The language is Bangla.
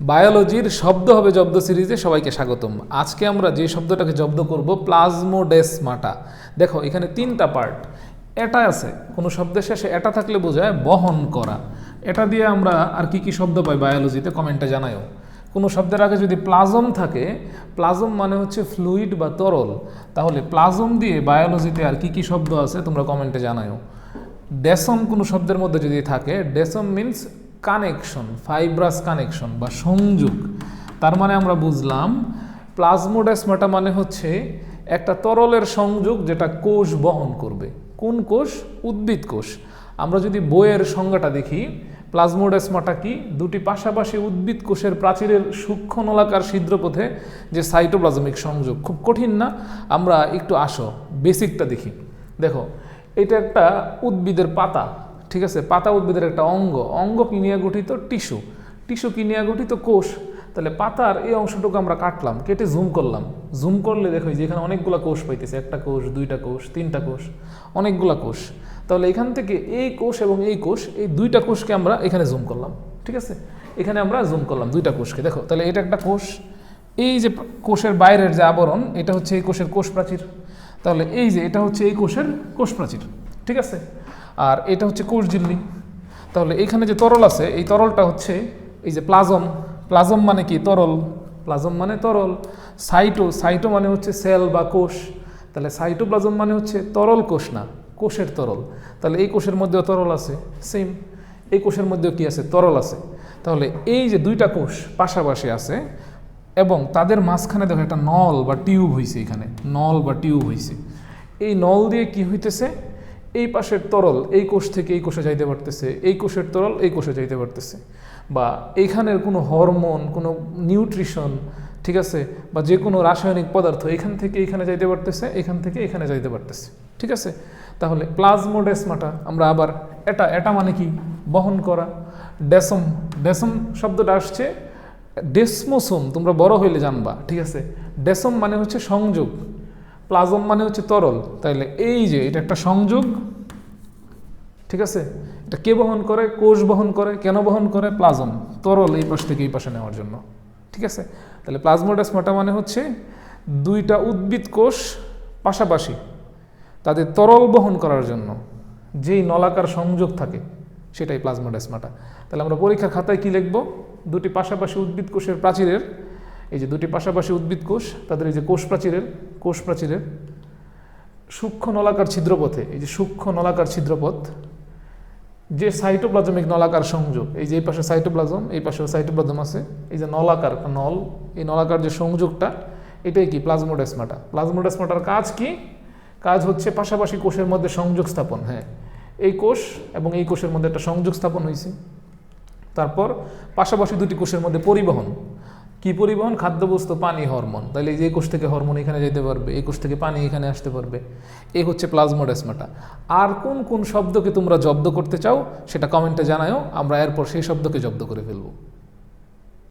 বায়োলজির শব্দ হবে জব্দ সিরিজে সবাইকে স্বাগতম। আজকে আমরা যে শব্দটাকে জব্দ করব, প্লাজমোডেসমাটা। দেখো, এখানে তিনটা পার্ট। এটা আছে, কোনো শব্দের শেষে এটা থাকলে বোঝায় বহন করা। এটা দিয়ে আমরা আর কি কি শব্দ পাই বায়োলজিতে কমেন্টে জানায়ও। কোনো শব্দের আগে যদি প্লাজম থাকে, প্লাজম মানে হচ্ছে ফ্লুইড বা তরল। তাহলে প্লাজম দিয়ে বায়োলজিতে আর কি কি শব্দ আছে তোমরা কমেন্টে জানায়ও। ডেসম কোনো শব্দের মধ্যে যদি থাকে, desmos means connection fibrous connection বা সংযোগ, তার মানে আমরা বুঝলাম প্লাজমোডেসমাটা মানে হচ্ছে একটা তরলের সংযোগ যেটা কোষ বহন করবে। কোন কোষ? উদ্ভিদ কোষ। আমরা যদি বইয়ের সংজ্ঞাটা দেখি প্লাজমোডেসমাটা কি? দুটি পাশাপাশি উদ্ভিদ কোষের প্রাচীরের সূক্ষ্ম নলাকার ছিদ্রপথে যে সাইটোপ্লাজমিক সংযোগ। খুব কঠিন না? আমরা একটু আসো বেসিকটা দেখি। দেখো, এটা একটা উদ্ভিদের পাতা। ঠিক আছে, পাতা উদ্ভিদের একটা অঙ্গ। অঙ্গ কি নিয়ে গঠিত? টিস্যু। টিস্যু কি নিয়ে গঠিত? কোষ। তাহলে পাতার এই অংশটুকু আমরা কাটলাম, কেটে জুম করলাম। জুম করলে দেখো যে এখানে অনেকগুলা কোষ পাইতেছে, একটা কোষ, দুইটা কোষ, তিনটা কোষ, অনেকগুলা কোষ। তাহলে এখান থেকে এই কোষ এবং এই কোষ, এই দুইটা কোষকে আমরা এখানে জুম করলাম, ঠিক আছে? এখানে আমরা জুম করলাম দুইটা কোষকে, দেখো। তাহলে এটা একটা কোষ। এই যে কোষের বাইরের যে আবরণ, এটা হচ্ছে এই কোষের কোষ প্রাচীর তাহলে এই যে এটা হচ্ছে এই কোষের কোষ প্রাচীর ঠিক আছে? আর এটা হচ্ছে কোষ ঝিল্লি তাহলে এখানে যে তরল আছে, এই তরলটা হচ্ছে এই যে প্লাজম। প্লাজম মানে কি? তরল। প্লাজম মানে তরল। সাইটো সাইটো মানে হচ্ছে সেল বা কোষ। তাহলে সাইটোপ্লাজম মানে হচ্ছে তরল কোষ না, কোষের তরল। তাহলে এই কোষের মধ্যেও তরল আছে সেম এই কোষের মধ্যেও কি আছে? তরল আছে। তাহলে এই যে দুইটা কোষ পাশাপাশি আছে, এবং তাদের মাঝখানে দেখো একটা নল বা টিউব হয়েছে এখানে। নল বা টিউব হয়েছে এই নল দিয়ে কি হইতেছে? এই পাশের তরল এই কোষ থেকে এই কোষে যাইতে পারতেছে, এই কোষের তরল এই কোষে যাইতে পারতেছে। বা এইখানের কোনো হরমোন, কোনো নিউট্রিশন, ঠিক আছে? বা যে কোনো রাসায়নিক পদার্থ এখান থেকে এখানে যাইতে পারতেছে, এখান থেকে এখানে যাইতে পারতেছে, ঠিক আছে? তাহলে প্লাজমোডেসমাটা আমরা আবার এটা এটা মানে কি? বহন করা। ডেসম ডেসম শব্দটা আসছে ডেসমোসোম, তোমরা বড় হইলে জানবা, ঠিক আছে? ডেসম মানে হচ্ছে সংযোগ। প্লাজম মানে হচ্ছে তরল। তাইলে এই যে এটা একটা সংযোগ, ঠিক আছে? এটা কে বহন করে? কোষ বহন করে? কেন বহন করে? প্লাজম। তরল এই পাশ থেকে এই পাশে নেওয়ার জন্য, ঠিক আছে? তাহলে প্লাজমোডাসমাটা মানে হচ্ছে দুইটা উদ্ভিদ কোষ পাশাপাশি তাদের তরল বহন করার জন্য যেই নলাকার সংযোগ থাকে, সেটাই প্লাজমোডাসমাটা তাহলে আমরা পরীক্ষার খাতায় কি লিখব? দুটি পাশাপাশি উদ্ভিদ কোষের প্রাচীরের, এই যে দুটি পাশাপাশি উদ্ভিদ কোষ, তাদের এই যে কোষ প্রাচীরের কোষ প্রাচীরের সূক্ষ্ম নলাকার ছিদ্রপথে, এই যে সূক্ষ্ম নলাকার ছিদ্রপথ, যে সাইটোপ্লাজমিক নলাকার সংযোগ, এই যে এই পাশে সাইটোপ্লাজম, এই পাশে সাইটোপ্লাজম আছে, এই যে নলাকার নল, এই নলাকার যে সংযোগটা, এটাই কি? প্লাজমোডেসমাটা। প্লাজমোডেসমাটার কাজ কি? কাজ হচ্ছে পাশাপাশি কোষের মধ্যে সংযোগ স্থাপন হ্যাঁ। এই কোষ এবং এই কোষের মধ্যে একটা সংযোগ স্থাপন হয়েছে তারপর পাশাপাশি দুটি কোষের মধ্যে পরিবহন। কি পরিবহন? খাদ্যবস্তু, পানি, হরমোন। তাহলে এই যে একুশ থেকে হরমোন এখানে যেতে পারবে, একুশ থেকে পানি এখানে আসতে পারবে। এ হচ্ছে প্লাজমোডেসমাটা আর কোন কোন শব্দকে তোমরা জব্দ করতে চাও, সেটা কমেন্টে জানায়ও, আমরা এরপর সেই শব্দকে জব্দ করে ফেলব।